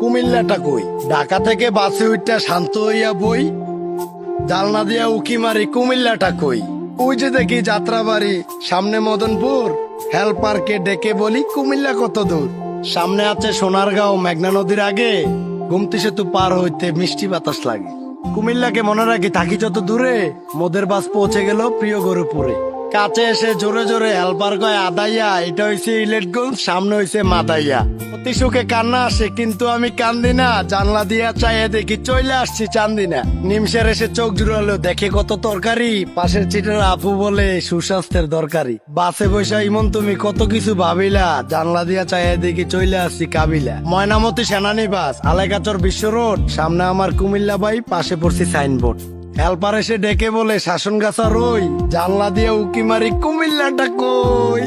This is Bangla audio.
কুমিল্লাটা কই? ঢাকা থেকে বাসে উঠটা শান্ত হইয়া বই, জালনা দিয়া উকি মারি কুমিল্লাটা কই? ওই যে দেখি যাত্রাবাড়ি, সামনে মদনপুর, হেল্পারকে ডেকে বলি কুমিল্লা কত দূর? সামনে আছে সোনারগাঁও, মেঘনা নদীর আগে গুমতি সেতু পার হইতে মিষ্টি বাতাস লাগে। কুমিল্লাকে মনে রাখি থাকি যত দূরে, মোদের বাস পৌঁছে গেল প্রিয় গরুপুরে। কাছে এসে জোরে জোরে হেল্পার কয়, আদাইয়া, এটা হইছে ইলেটগঞ্জ, সামনে হইছে মাদাইয়া। অতি সুখে কান্না আসে, কিন্তু আমি কান্দি না। জানলা দিয়া চাইয়ে দেখি চলে আসছি চান্দিনা নিমসের এসে চোখ জুড়ালো, দেখে কত তরকারি। পাশের চিটের আপু বলে, সুস্বাস্থ্যের দরকারি। বাসে বৈশা ইমন, তুমি কত কিছু ভাবিলা? জানলা দিয়া চাইয়ে দেখি চলে আসছি কাবিলা। ময়নামতি সেনানি বাস আলেকাচর বিশ্ব রোড। সামনে আমার কুমিল্লা বাই পাশে পড়ছি সাইনবোর্ড। হেল্পার এসে ডেকে বলে শাসন গাছা রই। জানলা দিয়ে উকি মারি, কুমিল্লাটা কই?